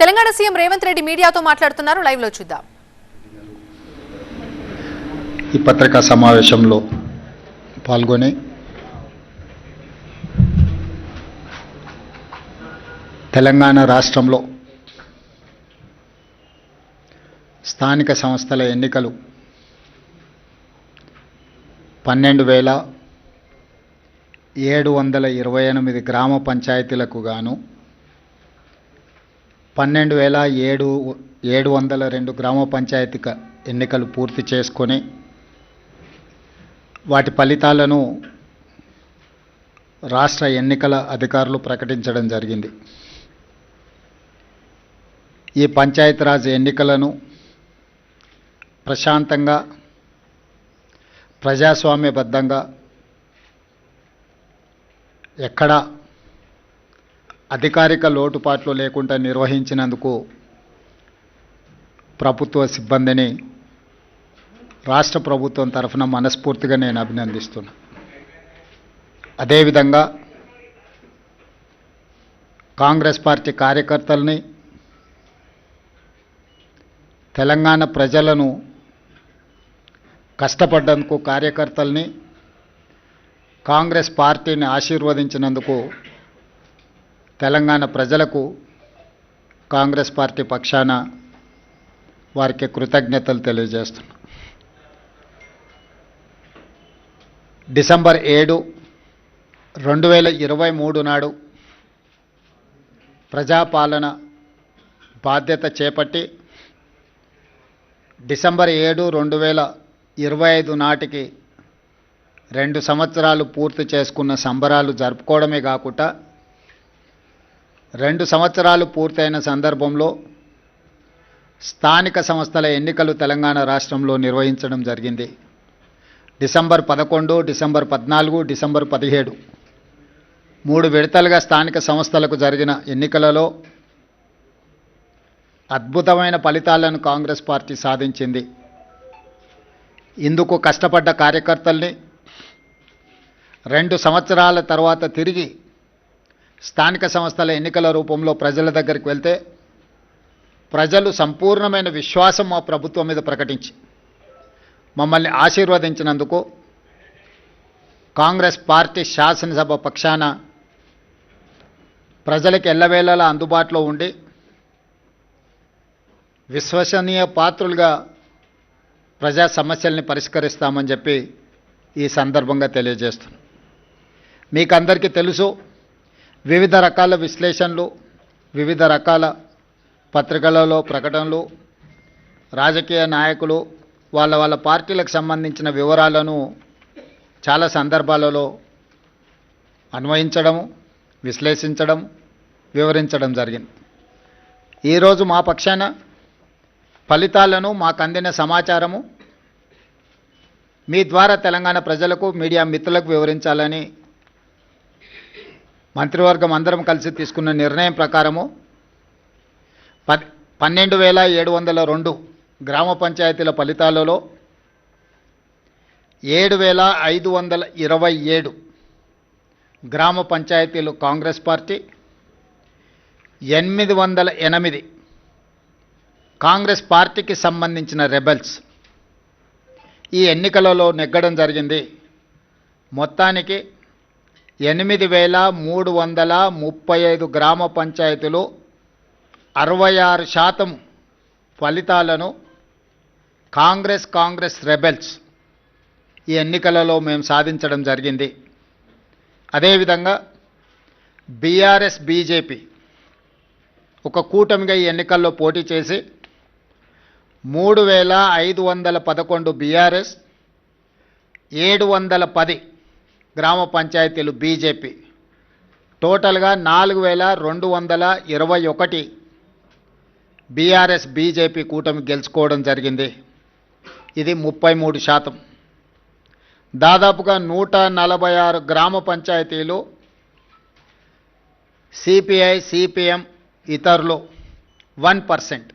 Telangana CM Revanth Reddy మీడియాతో మాట్లాడుతున్నారు. లైవ్లో చూద్దాం. ఈ పత్రికా సమావేశంలో పాల్గొని తెలంగాణ రాష్ట్రంలో స్థానిక సంస్థల ఎన్నికలు పన్నెండు వేల ఏడు వందల ఇరవై ఎనిమిది గ్రామ పంచాయతీలకు గాను పన్నెండు వేల ఏడు ఏడు వందల రెండు గ్రామ పంచాయతీ ఎన్నికలు పూర్తి చేసుకొని వాటి ఫలితాలను రాష్ట్ర ఎన్నికల అధికారులు ప్రకటించడం జరిగింది. ఈ పంచాయతీరాజ్ ఎన్నికలను ప్రశాంతంగా ప్రజాస్వామ్యబద్ధంగా ఎక్కడ అధికారిక లోటుపాట్లు లేకుండా నిర్వహించినందుకు ప్రభుత్వ సిబ్బందిని రాష్ట్ర ప్రభుత్వం తరఫున మనస్ఫూర్తిగా నేను అభినందిస్తున్నా. అదేవిధంగా కాంగ్రెస్ పార్టీ కార్యకర్తల్ని తెలంగాణ ప్రజలను కష్టపడ్డందుకు కార్యకర్తల్ని కాంగ్రెస్ పార్టీని ఆశీర్వదించినందుకు తెలంగాణ ప్రజలకు కాంగ్రెస్ పార్టీ పక్షాన వారికి కృతజ్ఞతలు తెలియజేస్తున్నాను డిసెంబర్ ఏడు రెండు వేల ఇరవై మూడు నాడు ప్రజాపాలన బాధ్యత చేపట్టి డిసెంబర్ ఏడు రెండు వేల ఇరవై ఐదు నాటికి రెండు సంవత్సరాలు పూర్తి చేసుకున్న సంబరాలు జరుపుకోవడమే కాకుండా రెండు సంవత్సరాలు పూర్తయిన సందర్భంలో స్థానిక సంస్థల ఎన్నికలు తెలంగాణ రాష్ట్రంలో నిర్వహించడం జరిగింది. డిసెంబర్ పదకొండు డిసెంబర్ పద్నాలుగు డిసెంబర్ పదిహేడు మూడు విడతలుగా స్థానిక సంస్థలకు జరిగిన ఎన్నికలలో అద్భుతమైన ఫలితాలను కాంగ్రెస్ పార్టీ సాధించింది. ఇందుకు కష్టపడ్డ కార్యకర్తల్ని రెండు సంవత్సరాల తర్వాత తిరిగి స్థానిక సంస్థల ఎన్నికల రూపంలో ప్రజల దగ్గరికి వెళ్తే ప్రజలు సంపూర్ణమైన విశ్వాసం మా ప్రభుత్వం మీద ప్రకటించి మమ్మల్ని ఆశీర్వదించినందుకు కాంగ్రెస్ పార్టీ శాసనసభ పక్షాన ప్రజలకు ఎల్లవేళలా అందుబాటులో ఉండి విశ్వసనీయ పాత్రులుగా ప్రజా సమస్యల్ని పరిష్కరిస్తామని చెప్పి ఈ సందర్భంగా తెలియజేస్తున్నాను మీకు అందరికీ తెలుసు వివిధ రకాల విశ్లేషణలు వివిధ రకాల పత్రికలలో ప్రకటనలు రాజకీయ నాయకులు వాళ్ళ వాళ్ళ పార్టీలకు సంబంధించిన వివరాలను చాలా సందర్భాలలో అన్వయించడము విశ్లేషించడం వివరించడం జరిగింది. ఈరోజు మా పక్షాన ఫలితాలను మాకు అందిన సమాచారము మీ ద్వారా తెలంగాణ ప్రజలకు మీడియా మిత్రులకు వివరించాలని మంత్రివర్గం అందరం కలిసి తీసుకున్న నిర్ణయం ప్రకారము పన్నెండు వేల ఏడు వందల రెండు గ్రామ పంచాయతీల ఫలితాలలో ఏడు వేల ఐదు వందల ఇరవై ఏడు గ్రామ పంచాయతీలు కాంగ్రెస్ పార్టీ ఎనిమిది వందల ఎనిమిది కాంగ్రెస్ పార్టీకి సంబంధించిన రెబెల్స్. ఈ ఎన్నికలలో నెగ్గడం జరిగింది. మొత్తానికి ఎనిమిది వేల మూడు వందల ముప్పై ఐదు గ్రామ పంచాయతీలు అరవై ఆరు శాతం ఫలితాలను కాంగ్రెస్ కాంగ్రెస్ రెబెల్స్ ఈ ఎన్నికలలో మేము సాధించడం జరిగింది. అదేవిధంగా బీఆర్ఎస్ బీజేపీ ఒక కూటమిగా ఈ ఎన్నికల్లో పోటీ చేసి మూడు వేల ఐదు వందల పదకొండు బీఆర్ఎస్ ఏడు వందల పది గ్రామ పంచాయతీలు బీజేపీ. టోటల్గా నాలుగు వేల రెండు వందల ఇరవై ఒకటి బీఆర్ఎస్ బీజేపీ కూటమి గెలుచుకోవడం జరిగింది. ఇది ముప్పై మూడు శాతం. దాదాపుగా నూట నలభై ఆరు గ్రామ పంచాయతీలు సిపిఐ సిపిఎం ఇతరులు వన్ పర్సెంట్.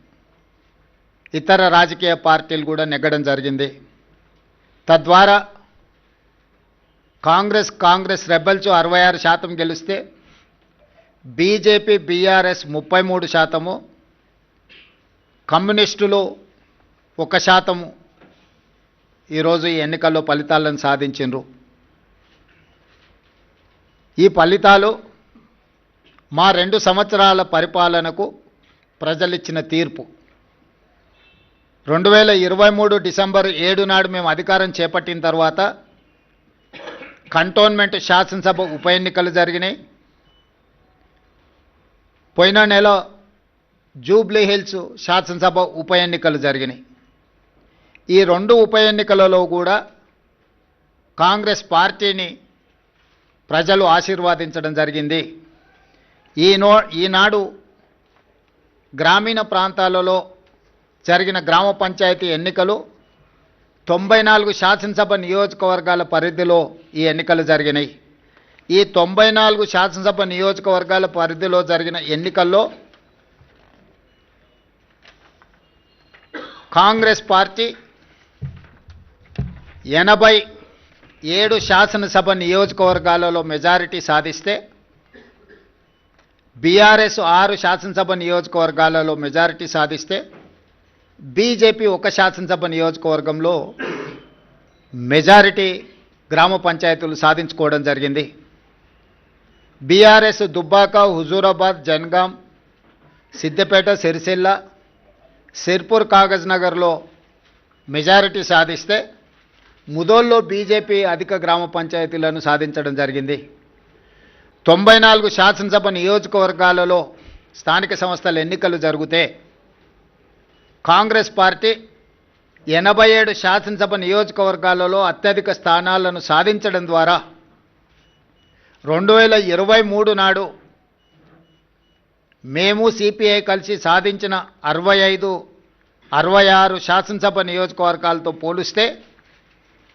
ఇతర రాజకీయ పార్టీలు కూడా నెగ్గడం జరిగింది. తద్వారా కాంగ్రెస్ కాంగ్రెస్ రెబల్స్ అరవై ఆరు శాతం గెలిస్తే బీజేపీ బీఆర్ఎస్ ముప్పై మూడు శాతము కమ్యూనిస్టులు ఒక శాతము. ఈరోజు ఈ ఎన్నికల్లో ఫలితాలను సాధించిండ్రు. ఈ ఫలితాలు మా రెండు సంవత్సరాల పరిపాలనకు ప్రజలిచ్చిన తీర్పు. రెండు వేల ఇరవై మూడు డిసెంబర్ ఏడు నాడు మేము అధికారం చేపట్టిన తర్వాత కంటోన్మెంట్ శాసనసభ ఉప ఎన్నికలు జరిగినాయి. పోయిన నెల జూబ్లీ హిల్స్ శాసనసభ ఉప ఎన్నికలు జరిగినాయి. ఈ రెండు ఉప ఎన్నికలలో కూడా కాంగ్రెస్ పార్టీని ప్రజలు ఆశీర్వాదించడం జరిగింది. ఈనో ఈనాడు గ్రామీణ ప్రాంతాలలో జరిగిన గ్రామ పంచాయతీ ఎన్నికలు తొంభై నాలుగు శాసనసభ నియోజకవర్గాల పరిధిలో ఈ ఎన్నికలు జరిగినాయి. ఈ తొంభై నాలుగు శాసనసభ నియోజకవర్గాల పరిధిలో జరిగిన ఎన్నికల్లో కాంగ్రెస్ పార్టీ ఎనభై ఏడు శాసనసభ నియోజకవర్గాలలో మెజారిటీ సాధిస్తే బీఆర్ఎస్ ఆరు శాసనసభ నియోజకవర్గాలలో మెజారిటీ సాధిస్తే బీజేపీ ఒక శాసనసభ నియోజకవర్గంలో మెజారిటీ గ్రామ పంచాయతీలు సాధించుకోవడం జరిగింది. బీఆర్ఎస్ దుబ్బాక హుజూరాబాద్ జన్గాం సిద్దిపేట సిరిసిల్ల సిర్పూర్ కాగజ్ నగర్లో మెజారిటీ సాధిస్తే ముదోల్లో బీజేపీ అధిక గ్రామ పంచాయతీలను సాధించడం జరిగింది. తొంభై నాలుగు శాసనసభ నియోజకవర్గాలలో స్థానిక సంస్థల ఎన్నికలు జరిగితే కాంగ్రెస్ పార్టీ ఎనభై ఏడు శాసనసభ నియోజకవర్గాలలో అత్యధిక స్థానాలను సాధించడం ద్వారా రెండు వేల ఇరవై మూడు నాడు మేము సిపిఐ కలిసి సాధించిన అరవై ఐదు అరవై ఆరు శాసనసభ నియోజకవర్గాలతో పోలిస్తే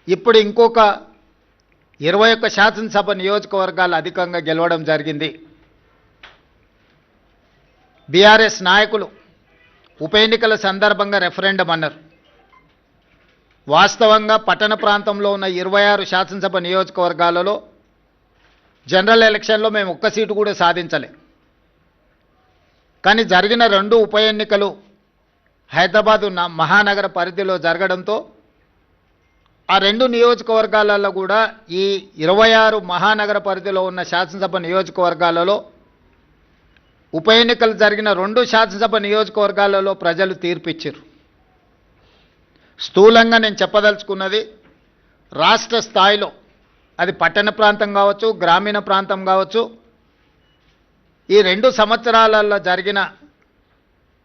ఇప్పుడు ఇంకొక ఇరవై ఒక్క శాసనసభ నియోజకవర్గాలు అధికంగా గెలవడం జరిగింది. బీఆర్ఎస్ నాయకులు ఉప ఎన్నికల సందర్భంగా రెఫరెండం అన్నారు. వాస్తవంగా పట్టణ ప్రాంతంలో ఉన్న ఇరవై ఆరు శాసనసభ నియోజకవర్గాలలో జనరల్ ఎలక్షన్లో మేము ఒక్క సీటు కూడా సాధించలే. కానీ జరిగిన రెండు ఉప ఎన్నికలు హైదరాబాదు మహానగర పరిధిలో జరగడంతో ఆ రెండు నియోజకవర్గాలలో కూడా ఈ ఇరవై ఆరు మహానగర పరిధిలో ఉన్న శాసనసభ నియోజకవర్గాలలో ఉప ఎన్నికలు జరిగిన రెండు శాసనసభ నియోజకవర్గాలలో ప్రజలు తీర్పిచ్చారు. స్థూలంగా నేను చెప్పదలుచుకున్నది రాష్ట్ర స్థాయిలో అది పట్టణ ప్రాంతం కావచ్చు గ్రామీణ ప్రాంతం కావచ్చు ఈ రెండు సంవత్సరాలలో జరిగిన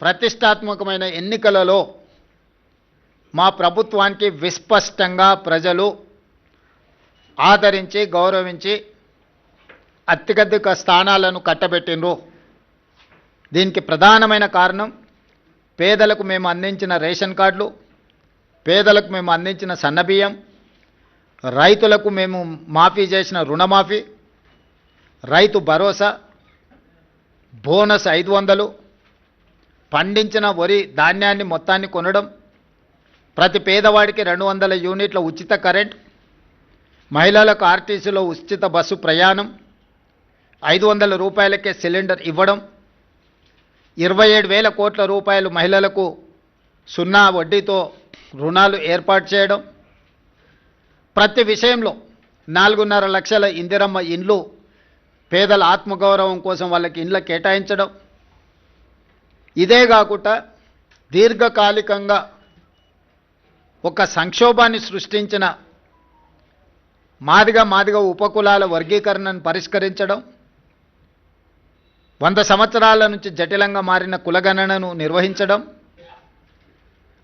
ప్రతిష్టాత్మకమైన ఎన్నికలలో మా ప్రభుత్వానికి విస్పష్టంగా ప్రజలు ఆదరించి గౌరవించి అత్యధిక స్థానాలను కట్టబెట్టిండ్రు. దీనికి ప్రధానమైన కారణం పేదలకు మేము అందించిన రేషన్ కార్డులు పేదలకు మేము అందించిన సన్నబియ్యం రైతులకు మేము మాఫీ చేసిన రుణమాఫీ రైతు భరోసా బోనస్ ఐదు వందలు పండించిన వరి ధాన్యాన్ని మొత్తాన్ని కొనడం ప్రతి పేదవాడికి రెండు వందల యూనిట్ల ఉచిత కరెంట్ మహిళలకు ఆర్టీసీలో ఉచిత బస్సు ప్రయాణం ఐదు వందల రూపాయలకే సిలిండర్ ఇవ్వడం ఇరవై ఏడు వేల కోట్ల రూపాయలు మహిళలకు సున్నా వడ్డీతో రుణాలు ఏర్పాటు చేయడం ప్రతి విషయంలో నాలుగున్నర లక్షల ఇందిరమ్మ ఇండ్లు పేదల ఆత్మగౌరవం కోసం వాళ్ళకి ఇండ్ల కేటాయించడం. ఇదే కాకుండా దీర్ఘకాలికంగా ఒక సంక్షోభాన్ని సృష్టించిన మాదిగ మాదిగ ఉపకులాల వర్గీకరణను పరిష్కరించడం వంద సంవత్సరాల నుంచి జటిలంగా మారిన కులగణనను నిర్వహించడం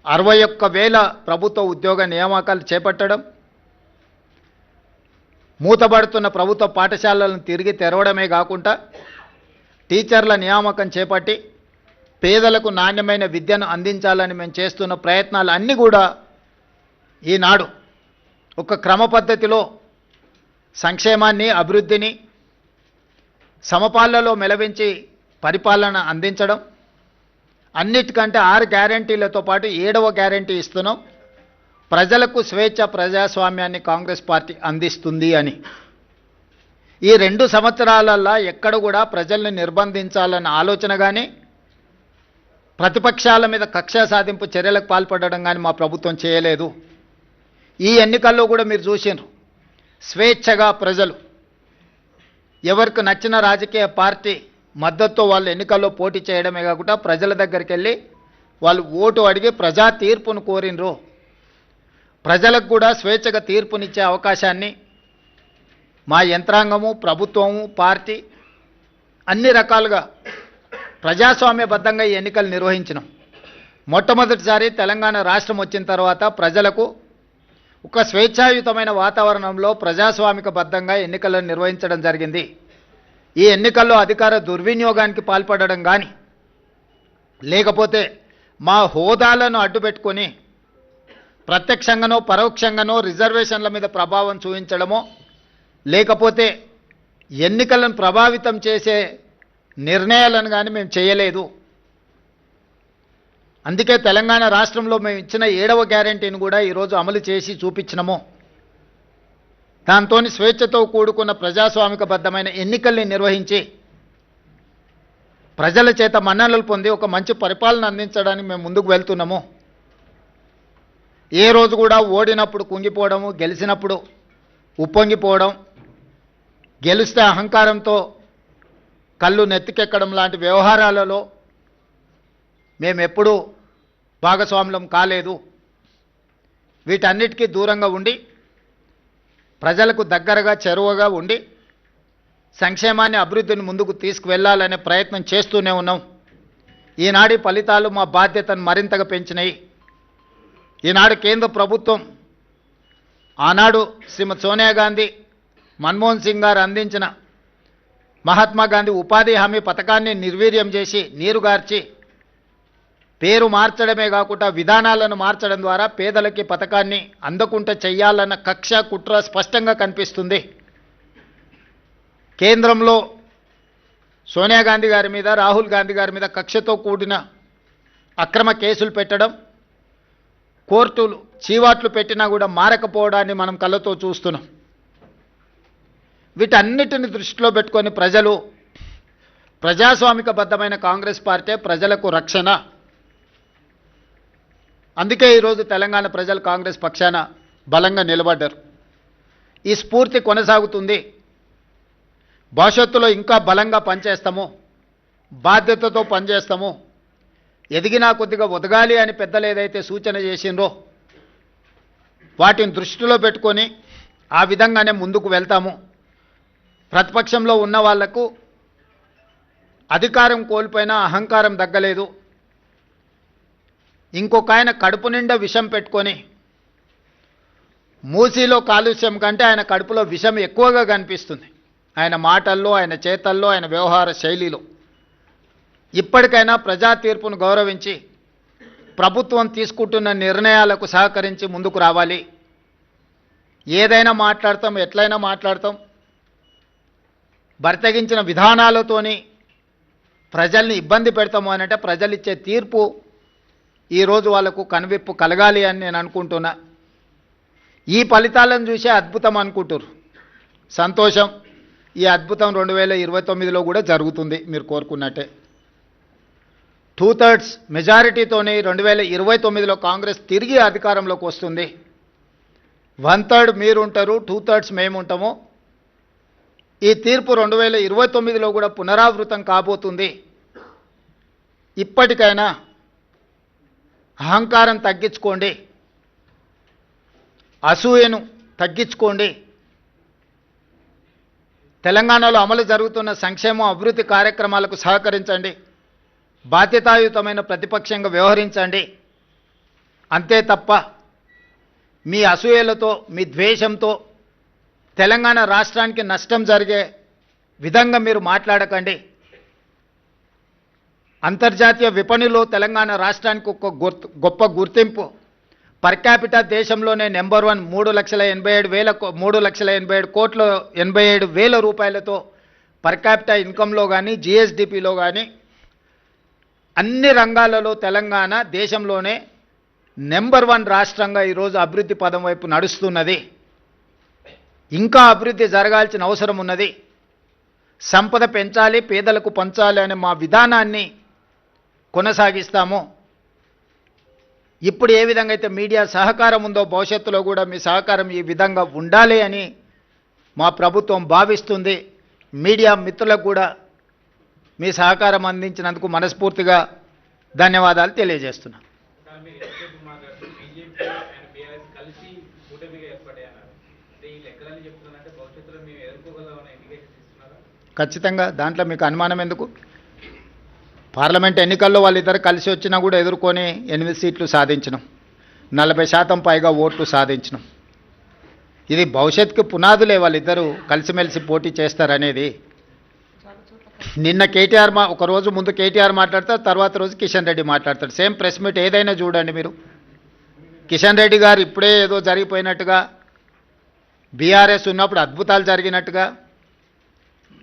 అరవై ఒక్క వేల ప్రభుత్వ ఉద్యోగ నియామకాలు చేపట్టడం మూతబడుతున్న ప్రభుత్వ పాఠశాలలను తిరిగి తెరవడమే కాకుండా టీచర్ల నియామకం చేపట్టి పేదలకు నాణ్యమైన విద్యను అందించాలని మేము చేస్తున్న ప్రయత్నాలు అన్నీ కూడా ఈనాడు ఒక క్రమ పద్ధతిలో సంక్షేమాన్ని అభివృద్ధిని సమపాలలో మెలవించి పరిపాలన అందించడం అన్నిటికంటే ఆరు గ్యారంటీలతో పాటు ఏడవ గ్యారంటీ ఇస్తున్నాం. ప్రజలకు స్వేచ్ఛ ప్రజాస్వామ్యాన్ని కాంగ్రెస్ పార్టీ అందిస్తుంది అని. ఈ రెండు సంవత్సరాలల్లో ఎక్కడ కూడా ప్రజల్ని నిర్బంధించాలన్న ఆలోచన కానీ ప్రతిపక్షాల మీద కక్ష సాధింపు చర్యలకు పాల్పడడం కానీ మా ప్రభుత్వం చేయలేదు. ఈ ఎన్నికల్లో కూడా మీరు చూసినారు స్వేచ్ఛగా ప్రజలు ఎవరికి నచ్చిన రాజకీయ పార్టీ మద్దతుతో వాళ్ళు ఎన్నికల్లో పోటీ చేయడమే కాకుండా ప్రజల దగ్గరికి వెళ్ళి వాళ్ళు ఓటు అడిగి ప్రజా తీర్పును కోరినరు. ప్రజలకు కూడా స్వేచ్ఛగా తీర్పునిచ్చే అవకాశాన్ని మా యంత్రాంగము ప్రభుత్వము పార్టీ అన్ని రకాలుగా ప్రజాస్వామ్యబద్ధంగా ఈ ఎన్నికలు నిర్వహించినాం. మొట్టమొదటిసారి తెలంగాణ రాష్ట్రం వచ్చిన తర్వాత ప్రజలకు ఒక స్వేచ్ఛాయుతమైన వాతావరణంలో ప్రజాస్వామికబద్ధంగా ఎన్నికలను నిర్వహించడం జరిగింది. ఈ ఎన్నికల్లో అధికార దుర్వినియోగానికి పాల్పడడం కానీ లేకపోతే మా హోదాలను అడ్డుపెట్టుకొని ప్రత్యక్షంగానో పరోక్షంగానో రిజర్వేషన్ల మీద ప్రభావం చూపించడమో లేకపోతే ఎన్నికలను ప్రభావితం చేసే నిర్ణయాలను కానీ మేము చేయలేదు. అందుకే తెలంగాణ రాష్ట్రంలో మేము ఇచ్చిన ఏడవ గ్యారంటీని కూడా ఈరోజు అమలు చేసి చూపించినము. దాంతో స్వేచ్ఛతో కూడుకున్న ప్రజాస్వామికబద్ధమైన ఎన్నికల్ని నిర్వహించి ప్రజల చేత మన్ననలు పొంది ఒక మంచి పరిపాలన అందించడానికి మేము ముందుకు వెళ్తున్నాము. ఏ రోజు కూడా ఓడినప్పుడు కుంగిపోవడము గెలిచినప్పుడు ఉప్పొంగిపోవడం గెలిస్తే అహంకారంతో కళ్ళు నెత్తికెక్కడం లాంటి వ్యవహారాలలో మేము ఎప్పుడూ భాగస్వాములం కాలేదు. వీటన్నిటికీ దూరంగా ఉండి ప్రజలకు దగ్గరగా చెరువుగా ఉండి సంక్షేమాన్ని అభివృద్ధిని ముందుకు తీసుకువెళ్ళాలనే ప్రయత్నం చేస్తూనే ఉన్నాం. ఈనాడి ఫలితాలు మా బాధ్యతను మరింతగా పెంచినాయి. ఈనాడు కేంద్ర ప్రభుత్వం ఆనాడు శ్రీమతి సోనియా గాంధీ మన్మోహన్ సింగ్ గారు అందించిన మహాత్మా గాంధీ ఉపాధి హామీ పథకాన్ని నిర్వీర్యం చేసి నీరుగార్చి పేరు మార్చడమే కాకుండా విధానాలను మార్చడం ద్వారా పేదలకి పథకాన్ని అందకుండా చేయాలన్న కక్ష కుట్ర స్పష్టంగా కనిపిస్తుంది. కేంద్రంలో సోనియా గాంధీ గారి మీద రాహుల్ గాంధీ గారి మీద కక్షతో కూడిన అక్రమ కేసులు పెట్టడం కోర్టులు చీవాట్లు పెట్టినా కూడా మారకపోవడాన్ని మనం కళ్ళతో చూస్తున్నాం. వీటన్నిటిని దృష్టిలో పెట్టుకొని ప్రజలు ప్రజాస్వామికబద్ధమైన కాంగ్రెస్ పార్టీ ప్రజలకు రక్షణ అందుకే ఈరోజు తెలంగాణ ప్రజలు కాంగ్రెస్ పక్షాన బలంగా నిలబడ్డారు. ఈ స్ఫూర్తి కొనసాగుతుంది. భవిష్యత్తులో ఇంకా బలంగా పనిచేస్తాము. బాధ్యతతో పనిచేస్తాము. ఎదిగినా కొద్దిగా ఒదగాలి అని పెద్దలు ఏదైతే సూచన చేసిండ్రో వాటిని దృష్టిలో పెట్టుకొని ఆ విధంగానే ముందుకు వెళ్తాము. ప్రతిపక్షంలో ఉన్న వాళ్ళకు అధికారం కోల్పోయినా అహంకారం తగ్గలేదు. ఇంకొక ఆయన కడుపు నిండా విషం పెట్టుకొని మూసీలో కాలుష్యం కంటే ఆయన కడుపులో విషం ఎక్కువగా కనిపిస్తుంది. ఆయన మాటల్లో ఆయన చేతల్లో ఆయన వ్యవహార శైలిలో. ఇప్పటికైనా ప్రజా తీర్పును గౌరవించి ప్రభుత్వం తీసుకుంటున్న నిర్ణయాలకు సహకరించి ముందుకు రావాలి. ఏదైనా మాట్లాడతాం ఎట్లయినా మాట్లాడతాం. బర్తగించిన విధానాలతోని ప్రజల్ని ఇబ్బంది పెడతాము అని అంటే ప్రజలు ఇచ్చే తీర్పు ఈరోజు వాళ్ళకు కనువిప్పు కలగాలి అని నేను అనుకుంటున్నా. ఈ ఫలితాలను చూసే అద్భుతం అనుకుంటారు సంతోషం. ఈ అద్భుతం రెండు వేల ఇరవై తొమ్మిదిలో కూడా జరుగుతుంది మీరు కోరుకున్నట్టే. టూ థర్డ్స్ మెజారిటీతోనే రెండు వేల ఇరవై తొమ్మిదిలో కాంగ్రెస్ తిరిగి అధికారంలోకి వస్తుంది. వన్ థర్డ్ మీరు ఉంటారు టూ థర్డ్స్ మేము ఉంటాము ఈ తీర్పు రెండు వేల ఇరవై తొమ్మిదిలో కూడా పునరావృతం కాబోతుంది. ఇప్పటికైనా అహంకారం తగ్గించుకోండి. అసూయను తగ్గించుకోండి. తెలంగాణలో అమలు జరుగుతున్న సంక్షేమ అభివృద్ధి కార్యక్రమాలకు సహకరించండి. బాధ్యతాయుతమైన ప్రతిపక్షంగా వ్యవహరించండి. అంతే తప్ప మీ అసూయలతో మీ ద్వేషంతో తెలంగాణ రాష్ట్రానికి నష్టం జరిగే విధంగా మీరు మాట్లాడకండి. అంతర్జాతీయ విపణిలో తెలంగాణ రాష్ట్రానికి ఒక గొప్ప గుర్తింపు. పర్ క్యాపిటా దేశంలోనే నెంబర్ వన్ మూడు లక్షల ఎనభై ఏడు వేల మూడు లక్షల ఎనభై ఏడు కోట్ల ఎనభై ఏడు వేల రూపాయలతో పర్ క్యాపిటా ఇన్కంలో కానీ జిఎస్డిపిలో కానీ అన్ని రంగాలలో తెలంగాణ దేశంలోనే నెంబర్ వన్ రాష్ట్రంగా ఈరోజు అభివృద్ధి పదం వైపు నడుస్తున్నది. ఇంకా అభివృద్ధి జరగాల్సిన అవసరం ఉన్నది. సంపద పెంచాలి పేదలకు పంచాలి అనే మా విధానాన్ని కొనసాగిస్తాము. ఇప్పుడు ఏ విధంగా అయితే మీడియా సహకారం ఉందో భవిష్యత్తులో కూడా మీ సహకారం ఈ విధంగా ఉండాలి అని మా ప్రభుత్వం భావిస్తుంది. మీడియా మిత్రులకు కూడా మీ సహకారం అందించినందుకు మనస్ఫూర్తిగా ధన్యవాదాలు తెలియజేస్తున్నాను ఖచ్చితంగా దాంట్లో మీకు అనుమానం ఎందుకు? పార్లమెంట్ ఎన్నికల్లో వాళ్ళిద్దరు కలిసి వచ్చినా కూడా ఎదుర్కొని ఎనిమిది సీట్లు సాధించినాం. నలభై శాతం పైగా ఓట్లు సాధించినాం. ఇది భవిష్యత్తుకు పునాదులే వాళ్ళిద్దరూ కలిసిమెలిసి పోటీ చేస్తారనేది. నిన్న కేటీఆర్ మా ఒకరోజు ముందు కేటీఆర్ మాట్లాడతారు తర్వాత రోజు కిషన్ రెడ్డి మాట్లాడతాడు. సేమ్ ప్రెస్ మీట్ ఏదైనా చూడండి మీరు. కిషన్ రెడ్డి గారు ఇప్పుడే ఏదో జరిగిపోయినట్టుగా బీఆర్ఎస్ ఉన్నప్పుడు అద్భుతాలు జరిగినట్టుగా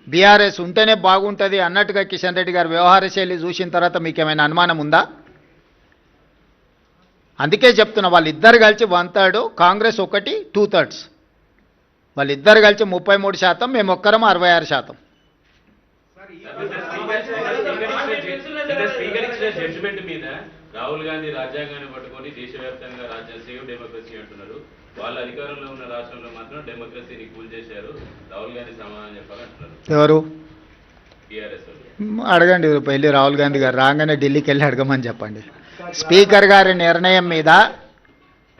బీఆర్ఎస్ ఉంటేనే బాగుంటుంది అన్నట్టుగా కిషన్ రెడ్డి గారు వ్యవహార శైలి చూసిన తర్వాత మీకు ఏమైనా అనుమానం ఉందా? అందుకే చెప్తున్నా వాళ్ళిద్దరు కలిసి వన్ థర్డ్ కాంగ్రెస్ ఒకటి టూ థర్డ్స్ వాళ్ళిద్దరు కలిసి ముప్పై మూడు శాతం మేము ఒక్కరం అరవై ఆరు శాతం. జడ్జిమెంట్ మీద రాహుల్ గాంధీ రాజ్యాంగాన్ని పట్టుకొని దేశవ్యాప్తంగా రాజ్యాంగ సేవ్ డెమోక్రసీ అంటున్నారు వాళ్ళ అధికారంలో ఉన్న రాష్ట్రంలో మాత్రం డెమోక్రసీని కూల్ చేశారు. రాహుల్ గాంధీ సమాధానం చెప్పాలంటున్నారు. ఎవరు? అడగండి వెళ్ళి రాహుల్ గాంధీ గారు రాగానే ఢిల్లీకి వెళ్ళి అడగమని చెప్పండి. స్పీకర్ గారి నిర్ణయం మీద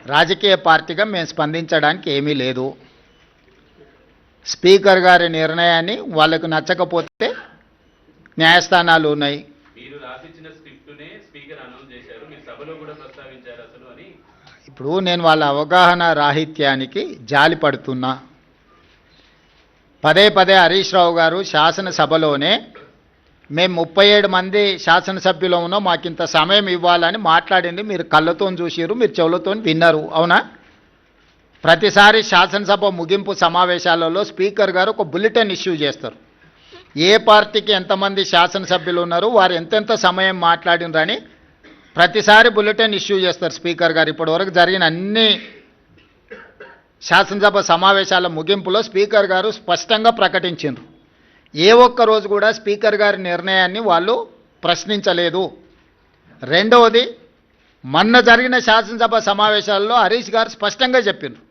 రాజకీయ పార్టీగా మేము స్పందించడానికి ఏమీ లేదు. స్పీకర్ గారి నిర్ణయాన్ని వాళ్ళకు నచ్చకపోతే న్యాయస్థానాలు ఉన్నాయి. మీరు రాసిచ్చిన స్క్రిప్టునే స్పీకర్ అనౌన్స్ చేశారు. మీరు సభలో కూడా ప్రస్తావించారు అసలు అని ఇప్పుడు నేను వాళ్ళ అవగాహన రాహిత్యానికి జాలి పడుతున్నా. పదే పదే హరీష్ రావు గారు శాసనసభలోనే మేము ముప్పై ఏడు మంది శాసనసభ్యులు ఉన్నాం మాకు ఇంత సమయం ఇవ్వాలని మాట్లాడింది. మీరు కళ్ళతో చూసిరు మీరు చెవులతో విన్నారు. అవునా? ప్రతిసారి శాసనసభ ముగింపు సమావేశాలలో స్పీకర్ గారు ఒక బులెటిన్ ఇష్యూ చేస్తారు. ఏ పార్టీకి ఎంతమంది శాసనసభ్యులు ఉన్నారు వారు ఎంతెంత సమయం మాట్లాడినరని ప్రతిసారి బులెటిన్ ఇష్యూ చేస్తారు స్పీకర్ గారు. ఇప్పటివరకు జరిగిన అన్ని శాసనసభ సమావేశాల ముగింపులో స్పీకర్ గారు స్పష్టంగా ప్రకటించారు ఏ ఒక్క రోజు కూడా స్పీకర్ గారి నిర్ణయాన్ని వాళ్ళు ప్రశ్నించలేదు. రెండవది మొన్న జరిగిన శాసనసభ సమావేశాల్లో హరీష్ గారు స్పష్టంగా చెప్పిండ్రు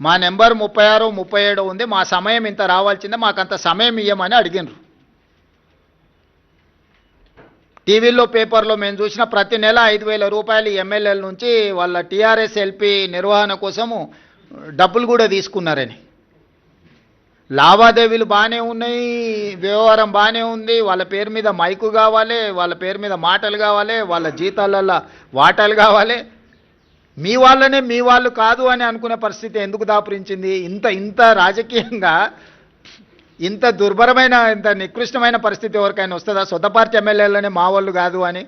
మా నెంబర్ ముప్పై ఆరు ముప్పై ఏడు ఉంది మా సమయం ఇంత రావాల్సిందే మాకు అంత సమయం ఇవ్వమని అడిగినరు టీవీల్లో పేపర్లో మేము చూసిన ప్రతి నెల ఐదు వేల రూపాయలు ఎమ్మెల్యేల నుంచి వాళ్ళ టీఆర్ఎస్ ఎల్పీ నిర్వహణ కోసము డబ్బులు కూడా తీసుకున్నారని. లావాదేవీలు బాగానే ఉన్నాయి వ్యవహారం బాగానే ఉంది వాళ్ళ పేరు మీద మైకు కావాలి వాళ్ళ పేరు మీద మాటలు కావాలి వాళ్ళ జీతాలలో వాటాలు కావాలి. మీ వాళ్ళనే మీ వాళ్ళు కాదు అని అనుకునే పరిస్థితి ఎందుకు దాపురించింది? ఇంత ఇంత రాజకీయంగా ఇంత దుర్భరమైన ఇంత నికృష్టమైన పరిస్థితి ఎవరికైనా వస్తుందా? సొంత పార్టీ ఎమ్మెల్యేలనే మా వాళ్ళు కాదు అని.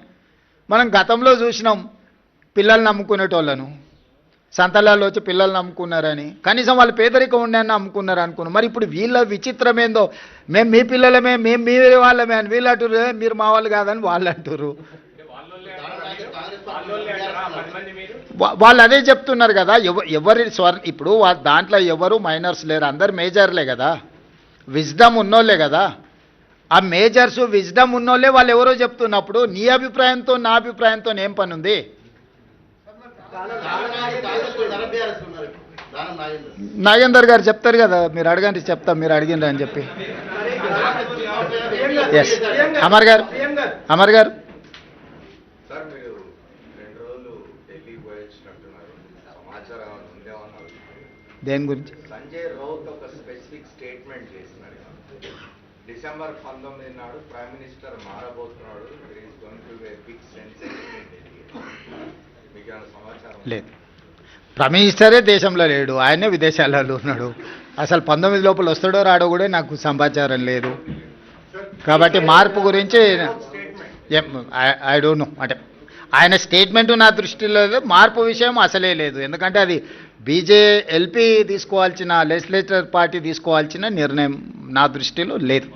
మనం గతంలో చూసినాం పిల్లల్ని నమ్ముకునేటోళ్ళను. సంతలాల్లో వచ్చి పిల్లల్ని నమ్ముకున్నారని. కనీసం వాళ్ళు పేదరికం ఉండని నమ్ముకున్నారు అనుకున్నాం. మరి ఇప్పుడు వీళ్ళ విచిత్రమేందో? మేము మీ పిల్లలమే మేము మీ వాళ్ళమే అని వీళ్ళు అంటారు మీరు మా వాళ్ళు కాదని వాళ్ళు అంటారు వాళ్ళు అదే చెప్తున్నారు కదా. ఎవ ఎవరి స్వర్ ఇప్పుడు దాంట్లో ఎవరు మైనర్స్ లేరు. అందరు మేజర్లే కదా. విజ్డమ్ ఉన్నోళ్ళే కదా. ఆ మేజర్స్ విజ్డమ్ ఉన్నోళ్ళే వాళ్ళు ఎవరో చెప్తున్నప్పుడు నీ అభిప్రాయంతో నా అభిప్రాయంతో ఏం పని ఉంది? నాగేందర్ గారు చెప్తారు కదా మీరు అడగండి చెప్తా మీరు అడిగిండ్రు అని చెప్పి. ఎస్ అమర్ గారు. అమర్ గారు. దేని గురించి? సంజయ్ రౌత్ ఒక స్పెసిఫిక్ స్టేట్మెంట్ చేసినాడు డిసెంబర్ పంతొమ్మిది నాడు ప్రైమ్ మినిస్టర్ మారబోతున్నాడు. బిగ్ సమాచారం లేదు. ప్రైమ్ మినిస్టరే దేశంలో లేడు. ఆయనే విదేశాలలో ఉన్నాడు. అసలు పంతొమ్మిది లోపల వస్తాడో రాడో కూడా నాకు సమాచారం లేదు. కాబట్టి మార్పు గురించి ఐ డోంట్ నో. అంటే ఆయన స్టేట్మెంట్ నా దృష్టిలో మార్పు విషయం అసలే లేదు. ఎందుకంటే అది బీజే ఎల్పీ తీసుకోవాల్సిన లెజిస్లేటర్ పార్టీ తీసుకోవాల్సిన నిర్ణయం నా దృష్టిలో లేదు.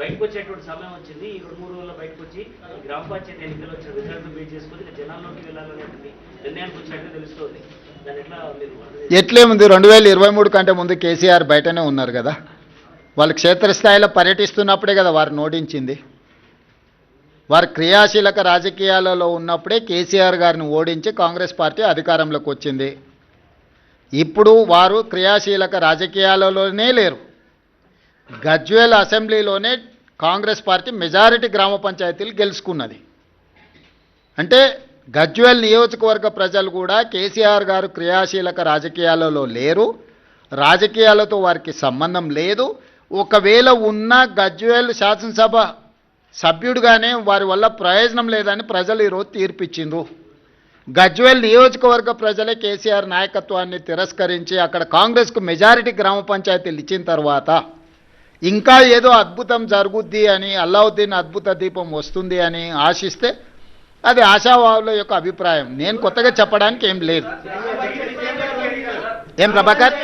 బయటకు వచ్చేటువంటి సమయం వచ్చింది. ఈ రెండు మూడు రోజుల్లో బయటకు వచ్చి గ్రామ పంచాయతీ ఎన్నికలు వచ్చిన రిజల్ట్ బేస్ చేసుకుని ఇక జనాల్లోకి వెళ్ళాలనేటువంటి నిర్ణయానికి వచ్చినట్టు తెలుస్తోంది. దాని ఎట్లా మీరు ఎట్లేముంది రెండు వేల ఇరవై మూడు కంటే ముందు కేసీఆర్ బయటనే ఉన్నారు కదా. వాళ్ళు క్షేత్రస్థాయిలో పర్యటిస్తున్నప్పుడే కదా వారు నోడించింది వారు క్రియాశీలక రాజకీయాలలో ఉన్నప్పుడే కేసీఆర్ గారిని ఓడించి కాంగ్రెస్ పార్టీ అధికారంలోకి వచ్చింది. ఇప్పుడు వారు క్రియాశీలక రాజకీయాలలోనే లేరు. గజ్వేల్ అసెంబ్లీలోనే కాంగ్రెస్ పార్టీ మెజారిటీ గ్రామ పంచాయతీలు గెలుచుకున్నది. అంటే గజ్వేల్ నియోజకవర్గ ప్రజలు కూడా కేసీఆర్ గారు క్రియాశీలక రాజకీయాలలో లేరు. రాజకీయాలతో వారికి సంబంధం లేదు. ఒకవేళ ఉన్న గజ్వేల్ శాసనసభ సభ్యుడిగానే వారి వల్ల ప్రయోజనం లేదని ప్రజలు ఈరోజు తీర్పిచ్చిండ్రు. గజ్వేల్ నియోజకవర్గ ప్రజలే కేసీఆర్ నాయకత్వాన్ని తిరస్కరించి అక్కడ కాంగ్రెస్కు మెజారిటీ గ్రామ పంచాయతీలు ఇచ్చిన తర్వాత ఇంకా ఏదో అద్భుతం జరుగుద్ది అని అల్లావుద్దీన్ అద్భుత దీపం వస్తుంది అని ఆశిస్తే అది ఆశావాహుల యొక్క అభిప్రాయం. నేను కొత్తగా చెప్పడానికి ఏం లేదు. ఏం ప్రభాకర్?